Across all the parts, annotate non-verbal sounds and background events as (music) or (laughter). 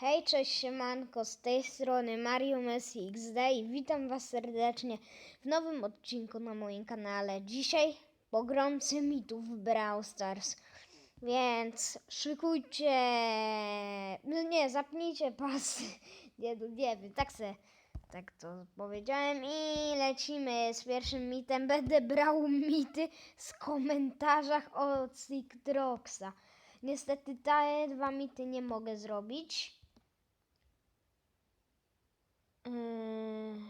Hej, cześć siemanko, z tej strony Mario Messi XD i witam was serdecznie w nowym odcinku na moim kanale. Dzisiaj pogromcy mitów w Brawl Stars, więc szykujcie, no nie, zapnijcie pasy, (laughs) nie, no nie wiem, tak se, tak to powiedziałem i lecimy z pierwszym mitem. Będę brał mity z komentarzach od Siktroxa. Niestety te dwa mity nie mogę zrobić. Yy,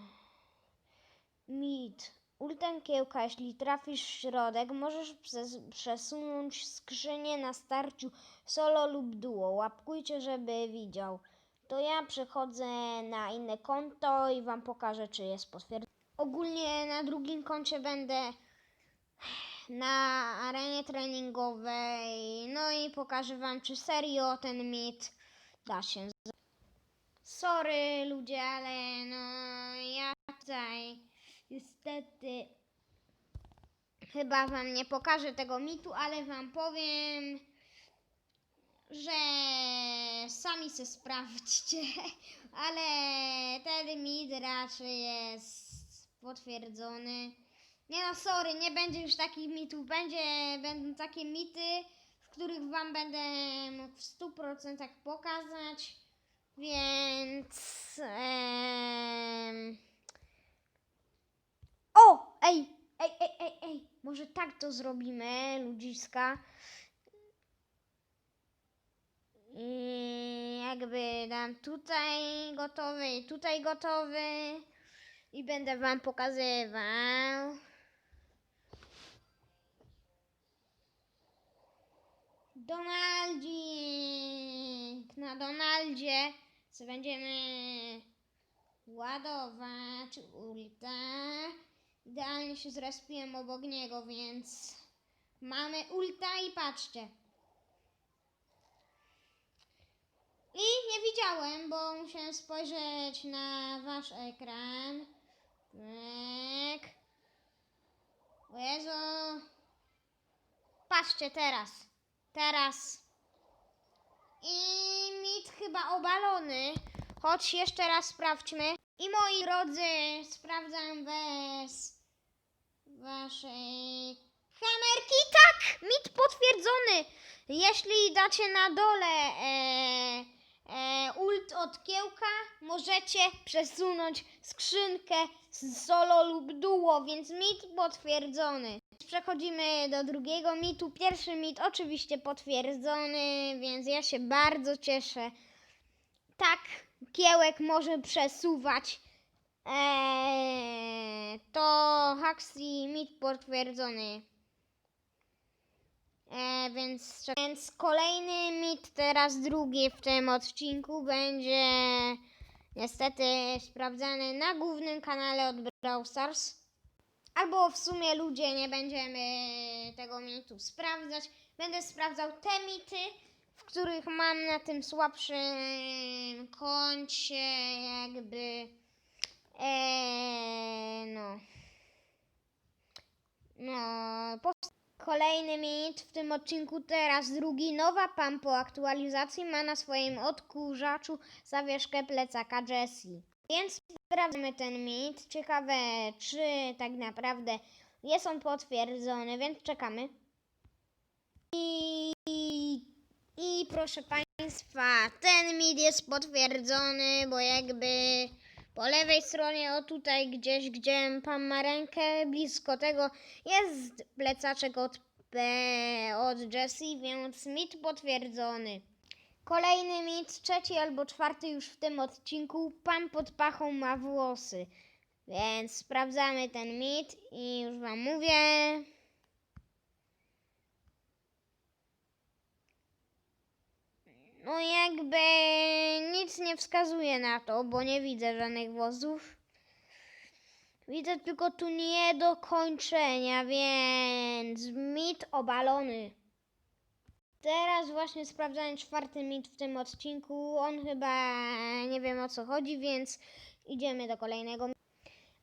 Mit. Ultem kiełka, jeśli trafisz w środek, możesz przes- przesunąć skrzynię na starciu solo lub duo. Łapkujcie, żeby widział. To ja przechodzę na inne konto i wam pokażę, czy jest potwierdzone. Ogólnie na drugim koncie będę na arenie treningowej. No i pokażę wam, czy serio ten mit da się. Sorry ludzie, ale no ja tutaj niestety chyba wam nie pokażę tego mitu, ale wam powiem, że sami se sprawdźcie, (laughs) ale ten mit raczej jest potwierdzony. Nie no, sorry, nie będzie już takich mitów. Będzie, będą takie mity, w których wam będę mógł w 100% pokazać. Więc. em, O! Ej! Ej, ej, ej, ej! Może tak to zrobimy, ludziska. I jakby dam tutaj gotowy, tutaj gotowy. I będę wam pokazywał. Donaldzik! Na Donaldzie będziemy ładować ulta. Idealnie się zrespiłem obok niego, więc mamy ulta i patrzcie. I nie widziałem, bo musiałem spojrzeć na wasz ekran. Tak. O Jezu. Patrzcie teraz. Teraz. I mit chyba obalony. Choć jeszcze raz sprawdźmy. I moi drodzy, sprawdzam bez waszej kamerki. Tak! Mit potwierdzony. Jeśli dacie na dole e, e, ult od kiełka, możecie przesunąć skrzynkę z solo lub duo, więc mit potwierdzony. Przechodzimy do drugiego mitu. Pierwszy mit oczywiście potwierdzony, więc ja się bardzo cieszę. Tak, kiełek może przesuwać. Eee, to Huxley mit potwierdzony. E, więc, więc kolejny mit, teraz drugi w tym odcinku będzie niestety sprawdzany na głównym kanale od Brawl Stars. Albo w sumie ludzie nie będziemy tego mitu sprawdzać. Będę sprawdzał te mity, w których mam na tym słabszym koncie jakby e, no no Kolejny mit w tym odcinku teraz drugi. Nowa PAM po aktualizacji ma na swoim odkurzaczu zawieszkę plecaka Jessie. Więc sprawdzimy ten mit. Ciekawe, czy tak naprawdę jest on potwierdzony, więc czekamy. I, i proszę Państwa, ten mit jest potwierdzony, bo jakby po lewej stronie, o tutaj gdzieś, gdzie pan ma rękę, blisko tego jest plecaczek od, P, od Jessie, więc mit potwierdzony. Kolejny mit, trzeci albo czwarty już w tym odcinku. Pan pod pachą ma włosy. Więc sprawdzamy ten mit i już wam mówię. No jakby nic nie wskazuje na to, bo nie widzę żadnych włosów. Widzę tylko tu nie do kończenia, więc mit obalony. Teraz właśnie sprawdzałem czwarty mit w tym odcinku. On chyba nie wiem o co chodzi, więc idziemy do kolejnego.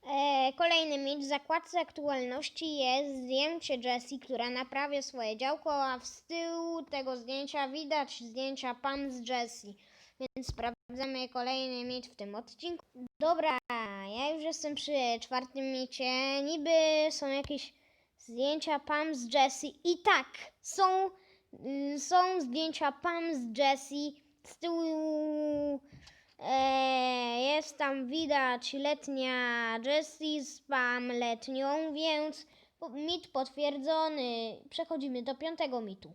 E, kolejny mit. W zakładce aktualności jest zdjęcie Jessie, która naprawia swoje działko, a z tyłu tego zdjęcia widać zdjęcia pan z Jessie. więc sprawdzamy kolejny mit w tym odcinku. Dobra, ja już jestem przy czwartym micie. Niby są jakieś zdjęcia Pam z Jessie i tak, są, y, są zdjęcia Pam z Jessie. Z tyłu e, jest tam widać letnia Jessie z letnią, więc mit potwierdzony. Przechodzimy do piątego mitu.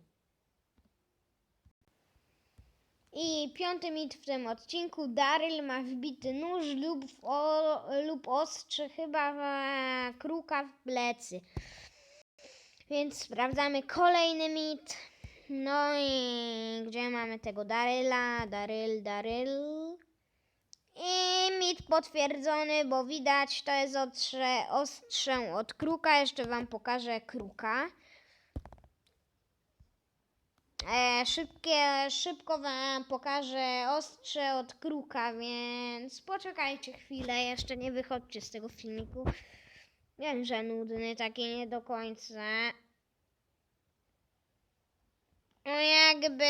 I piąty mit w tym odcinku. Daryl ma wbity nóż lub, o, lub ostrze chyba w kruka w plecy. Więc sprawdzamy kolejny mit. No i gdzie mamy tego Daryla? Daryl, Daryl. I mit potwierdzony, bo widać to jest ostrze, ostrze od kruka. Jeszcze wam pokażę kruka. E, szybkie, szybko wam pokażę ostrze od kruka, więc poczekajcie chwilę, jeszcze nie wychodźcie z tego filmiku. Wiem, że nudny, taki nie do końca. No jakby,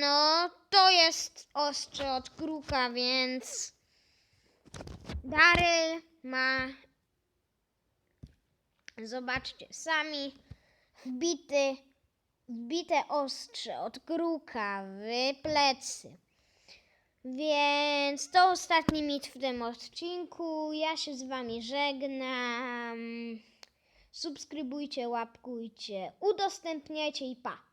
no to jest ostrze od kruka, więc Daryl ma, zobaczcie sami, wbity wbite ostrze od kruka w plecy. Więc to ostatni mit w tym odcinku. Ja się z wami żegnam. Subskrybujcie, łapkujcie, udostępniajcie i pa.